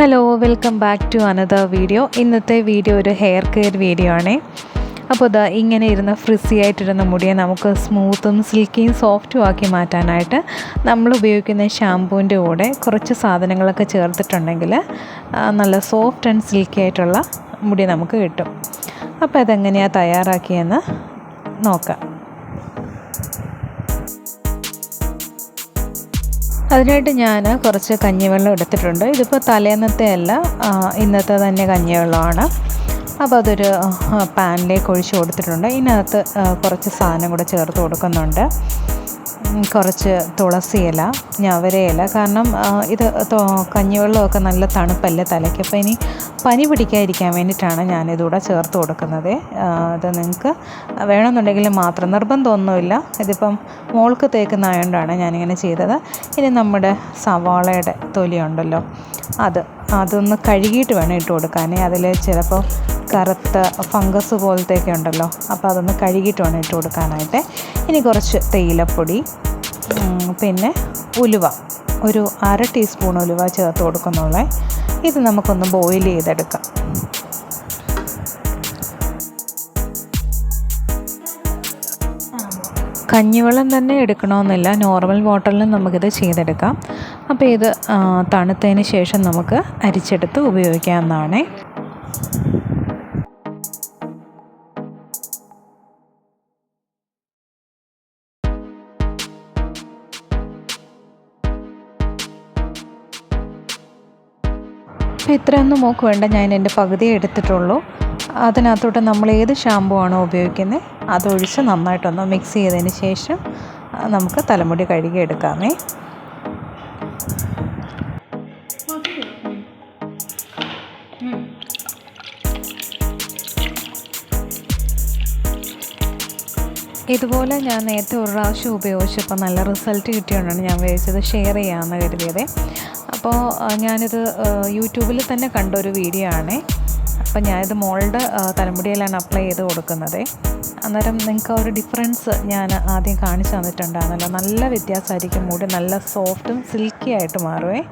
Hello welcome back to another video ഇന്നത്തെ video ഒരു hair care video ആണേ. അപ്പോൾ ഇതാ ഇങ്ങനെ ഇരുന്ന ഫ്രിസി ആയിട്ടിരുന്ന മുടിയെ നമുക്ക് സ്മൂത്തും സിൽക്കിയും സോഫ്റ്റും ആക്കി മാറ്റാനായിട്ട് നമ്മൾ ഉപയോഗിക്കുന്ന ഷാമ്പൂവിന്റെ കൂടെ കുറച്ച് സാധനങ്ങളൊക്കെ ചേർത്തിട്ടുണ്ടെങ്കിൽ നല്ല സോഫ്റ്റ് ആൻഡ് സിൽക്കി ആയിട്ടുള്ള മുടി നമുക്ക് കിട്ടും. അപ്പോൾ അതെങ്ങനെയാണ് തയ്യാറാക്കിയെന്ന് നോക്കാം. അതിനായിട്ട് ഞാൻ കുറച്ച് കഞ്ഞിവെള്ളം എടുത്തിട്ടുണ്ട്. ഇതിപ്പോൾ തലേന്നത്തെ അല്ല ഇന്നത്തെ തന്നെ കഞ്ഞിവെള്ളമാണ്. അപ്പോൾ അതൊരു പാനിലേക്ക് ഒഴിച്ച് കൊടുത്തിട്ടുണ്ട്. ഇതിനകത്ത് കുറച്ച് സാധനം കൂടെ ചേർത്ത് കൊടുക്കുന്നുണ്ട്. കുറച്ച് തുളസി ഇല ഞവര ഇല. കാരണം ഇത് കഞ്ഞിവെള്ളമൊക്കെ നല്ല തണുപ്പല്ലേ തലയ്ക്ക്. അപ്പോൾ ഇനി പനി പിടിക്കാതിരിക്കാൻ വേണ്ടിയിട്ടാണ് ഞാനിതൂടെ ചേർത്ത് കൊടുക്കുന്നത്. അത് നിങ്ങൾക്ക് വേണമെന്നുണ്ടെങ്കിൽ മാത്രം നിർബന്ധമൊന്നുമില്ല. ഇതിപ്പം മോൾക്ക് തേക്കുന്നതായതുകൊണ്ടാണ് ഞാനിങ്ങനെ ചെയ്തത്. ഇനി നമ്മുടെ സവാളയുടെ തൊലിയുണ്ടല്ലോ അത് അതൊന്ന് കഴുകിയിട്ട് വേണം ഇട്ട് കൊടുക്കാനേ. അതിൽ ചിലപ്പോൾ കറുത്ത ഫംഗസ് പോലത്തെയൊക്കെ ഉണ്ടല്ലോ. അപ്പോൾ അതൊന്ന് കഴുകിയിട്ട് വേണം ഇട്ട് കൊടുക്കാനായിട്ട്. ഇനി കുറച്ച് തേയിലപ്പൊടി പിന്നെ ഉലുവ. ഒരു അര ടീസ്പൂൺ ഉലുവ ചേർത്ത് കൊടുക്കുന്നുള്ളേ ഇത് നമുക്കൊന്ന് ബോയിൽ ചെയ്തെടുക്കാം. കഞ്ഞിവെള്ളം തന്നെ എടുക്കണമെന്നില്ല. നോർമൽ വാട്ടറിലും നമുക്കിത് ചെയ്തെടുക്കാം. അപ്പോൾ ഇത് തണുത്തതിന് ശേഷം നമുക്ക് അരിച്ചെടുത്ത് ഉപയോഗിക്കാവുന്നതാണേ. അപ്പോൾ ഇത്രയൊന്നും മൂക്ക് വേണ്ട ഞാൻ എന്റെ പകുതി എടുത്തിട്ടുള്ളൂ. അതിനകത്തോട്ട് നമ്മൾ ഏത് ഷാമ്പു ആണോ ഉപയോഗിക്കുന്നത് അതൊഴിച്ച് നന്നായിട്ടൊന്ന് മിക്സ് ചെയ്തതിന് ശേഷം നമുക്ക് തലമുടി കഴുകി ഇതുപോലെ ഞാൻ നേരത്തെ ഒരു പ്രാവശ്യം ഉപയോഗിച്ചപ്പോൾ നല്ല റിസൾട്ട് കിട്ടിയോണ്ടാണ് ഞാൻ വിചാരിച്ചത് ഷെയർ ചെയ്യാമെന്ന് കരുതിയത്. അപ്പോൾ ഞാനിത് യൂട്യൂബിൽ തന്നെ കണ്ട ഒരു വീഡിയോ ആണേ. അപ്പോൾ ഞാനിത് മോളുടെ തലമുടിയിലാണ് അപ്ലൈ ചെയ്ത് കൊടുക്കുന്നത്. അന്നേരം നിങ്ങൾക്ക് ഒരു ഡിഫറൻസ് ഞാൻ ആദ്യം കാണിച്ചു തന്നിട്ടുണ്ടായിരുന്നല്ലോ. നല്ല വ്യത്യാസമായിരിക്കും മുടി നല്ല സോഫ്റ്റും സിൽക്കി ആയിട്ട് മാറുമേ